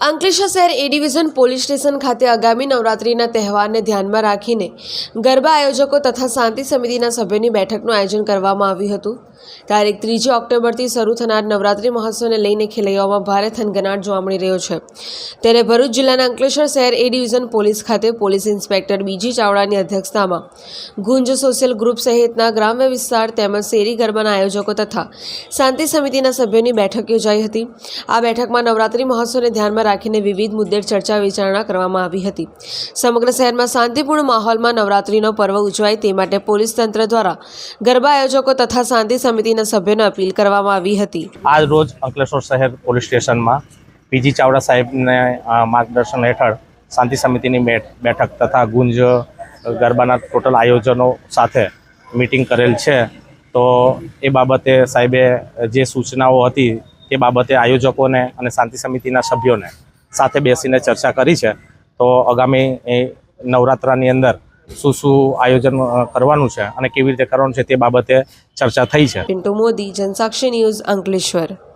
અંકલેશ્વર શહેર A division police station ખાતે આગામી નવરાત્રિના તહેવારને ધ્યાનમાં રાખીને ગરબા આયોજકો તથા શાંતિ સમિતિના સભ્યોની બેઠકનું આયોજન કરવામાં આવ્યું હતું. તારીખ ત્રીજી ઓક્ટોબરથી શરૂ થનાર નવરાત્રિ મહોત્સવને લઈને ખેલૈયાઓમાં ભારે થનગનાટ જોવા મળી રહ્યો છે. ત્યારે ભરૂચ જિલ્લાના અંકલેશ્વર શહેર એ ડિવિઝન પોલીસ ખાતે પોલીસ ઇન્સ્પેક્ટર બીજી ચાવડાની અધ્યક્ષતામાં ગુંજ સોશિયલ ગ્રુપ સહિતના ગ્રામ્ય વિસ્તાર તેમજ શેરી ગરબાના આયોજકો તથા શાંતિ સમિતિના સભ્યોની બેઠક યોજાઈ હતી. આ બેઠકમાં નવરાત્રિ મહોત્સવને ધ્યાનમાં રાખીને વિવિધ મુદ્દે ચર્ચા વિચારણા કરવામાં આવી હતી. સમગ્ર શહેરમાં શાંતિપૂર્ણ માહોલમાં નવરાત્રિનો પર્વ ઉજવાય તે માટે પોલીસ તંત્ર દ્વારા ગરબા આયોજકો તથા શાંતિ સમિતિના સભ્યોને અપીલ કરવામાં આવી હતી. આજ રોજ અંકલેશ્વર શહેર પોલીસ સ્ટેશનમાં પીજી ચાવડા સાહેબને માર્ગદર્શન હેઠળ શાંતિ સમિતિની બેઠ- બેઠક તથા ગુંજ ગરબાના ટોટલ આયોજનો સાથે મિટિંગ કરેલ છે. તો એ બાબતે સાહેબે જે સૂચનાઓ હતી તે બાબતે આયોજકોને અને શાંતિ સમિતિના સભ્યોને સાથે બેસીને ચર્ચા કરી છે. તો આગામી નવરાત્રાની અંદર શું શું આયોજન કરવાનું છે અને કેવી રીતે કરવાનું છે તે બાબતે ચર્ચા થઈ છે. પિન્ટુ મોદી, જનસાક્ષી ન્યૂઝ અંકલેશ્વર.